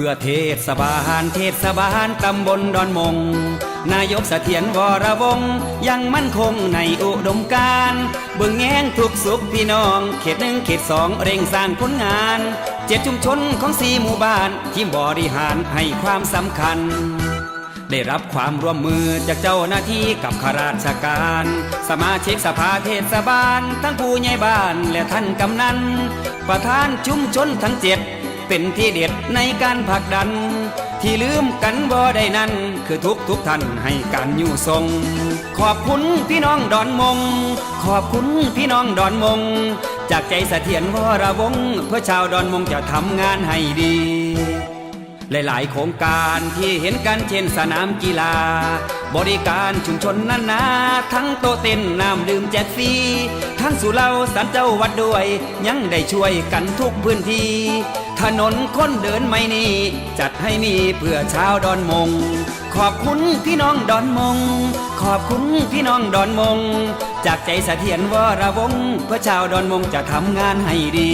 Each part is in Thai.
พื่อเทศบาลเทศบาลตำบลดอนมง นายกเสถียรวรวงยังมั่นคงในอุดมการเบิ่งแง้งทุกสุขพี่น้อง เขตหนึ่งเขตสองเร่งสร้างผลงาน เจ็ดชุมชนของสี่หมู่บ้านที่บริหารให้ความสำคัญได้รับความร่วมมือจากเจ้าหน้าที่กับข้าราชการ สมาชิกสภาเทศบาล ทั้งผู้ใหญ่บ้านและท่านกำนัน ประธานชุมชนทั้งเจ็ด เป็นที่เด็ดในการผลักดัน ที่ลืมกันบ่ได้นั้น คือทุกทุกท่านให้การอยู่ทรง ขอบคุณพี่น้องดอนมง ขอบคุณพี่น้องดอนมง จากใจเสถียรวรวงเพื่อชาวดอนมงจะทำงานให้ดี หลายๆ โครงการที่เห็นกันเช่นสนามกีฬา บริการชุมชนนั้นา ทั้งโตเต้นน้ำดื่มแจกฟรีทั้งสุเหราสันเจ้าวัดด้วย ยังได้ช่วยกันทุกพื้นที่ ถนนคนเดินไม่นี่ จัดให้มีเพื่อชาวดอนมง ขอบคุณพี่น้องดอนมง ขอบคุณพี่น้องดอนมง จากใจเสถียรวรวงเพื่อชาวดอนมงจะทำงานให้ดี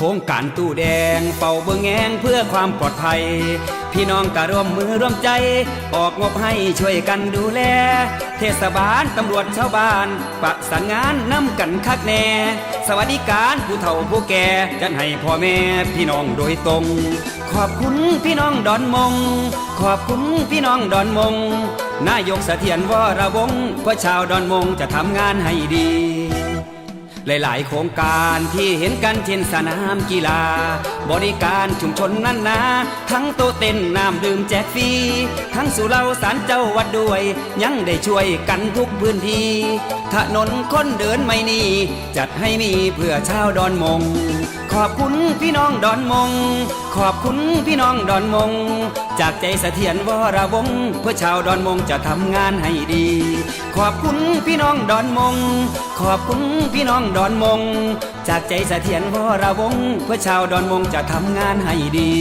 โครงการตู้แดง เป่าเบืองแงงเพื่อความปลอดภัย พี่น้องก็ร่วมมือร่วมใจ ออกงบให้ช่วยกันดูแล เทศบาลตำรวจชาวบ้าน ประสานงานนำกันคักแน่ สวัสดิการผู้เฒ่าผู้แก่จัดให้พ่อแม่พี่น้องโดยตรง ขอบคุณพี่น้องดอนมง ขอบคุณพี่น้องดอนมง นายกเสถียรวรวงศ์เพื่อชาวดอนมงจะทำงานให้ดี หลายๆ โครงการที่เห็นกันเช่นสนามกีฬา บริการชุมชนนั้นนาทั้งโตเต้นน้ำดื่มแจกฟรีทั้งสุเหราสารเจ้าวัดด้วย ยังได้ช่วยกันทุกพื้นที่ถนนคนเดินไม่นี่จัดให้มีเพื่อชาวดอนมง อบคุณพี่น้องดอนมง ขอบคุณพี่น้องดอนมง จากใจเสถียรวรวงเพื่อชาวดอนมงจะทำงานให้ดี ขอบคุณพี่น้องดอนมง ขอบคุณพี่น้องดอนมง จากใจเสถียรวรวงเพื่อชาวดอนมงจะทำงานให้ดี